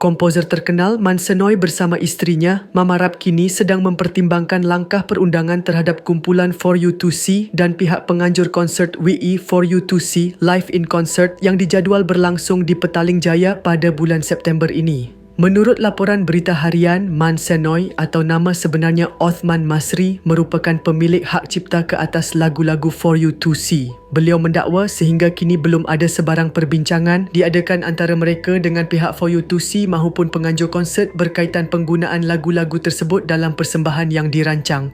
Komposer terkenal Man Senoy bersama isterinya, Mama Rap kini sedang mempertimbangkan langkah perundangan terhadap kumpulan For You To See dan pihak penganjur konsert WE For You To See live in concert yang dijadual berlangsung di Petaling Jaya pada bulan September ini. Menurut laporan berita harian, Man Senoy atau nama sebenarnya Othman Masri merupakan pemilik hak cipta ke atas lagu-lagu For You To See. Beliau mendakwa sehingga kini belum ada sebarang perbincangan diadakan antara mereka dengan pihak For You To See mahupun penganjur konsert berkaitan penggunaan lagu-lagu tersebut dalam persembahan yang dirancang.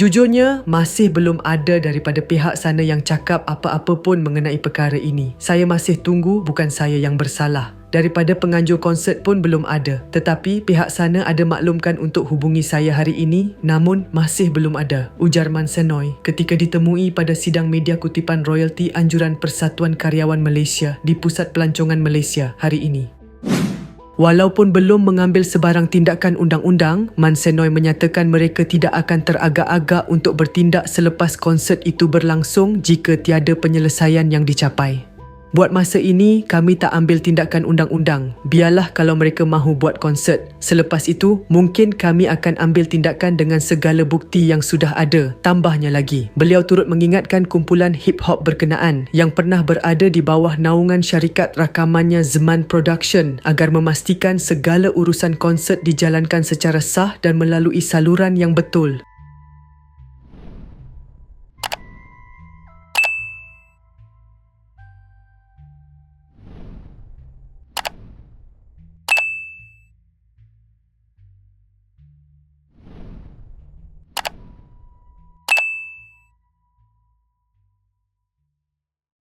Jujurnya, masih belum ada daripada pihak sana yang cakap apa-apa pun mengenai perkara ini. Saya masih tunggu bukan saya yang bersalah. Daripada penganjur konsert pun belum ada. Tetapi pihak sana ada maklumkan untuk hubungi saya hari ini namun masih belum ada. Ujar Man Senoy ketika ditemui pada sidang media kutipan royalti Anjuran Persatuan Karyawan Malaysia di Pusat Pelancongan Malaysia hari ini. Walaupun belum mengambil sebarang tindakan undang-undang, Man Senoy menyatakan mereka tidak akan teragak-agak untuk bertindak selepas konsert itu berlangsung jika tiada penyelesaian yang dicapai. Buat masa ini, kami tak ambil tindakan undang-undang. Biarlah kalau mereka mahu buat konsert. Selepas itu, mungkin kami akan ambil tindakan dengan segala bukti yang sudah ada. Tambahnya lagi, beliau turut mengingatkan kumpulan hip-hop berkenaan yang pernah berada di bawah naungan syarikat rakamannya Zeman Production agar memastikan segala urusan konsert dijalankan secara sah dan melalui saluran yang betul.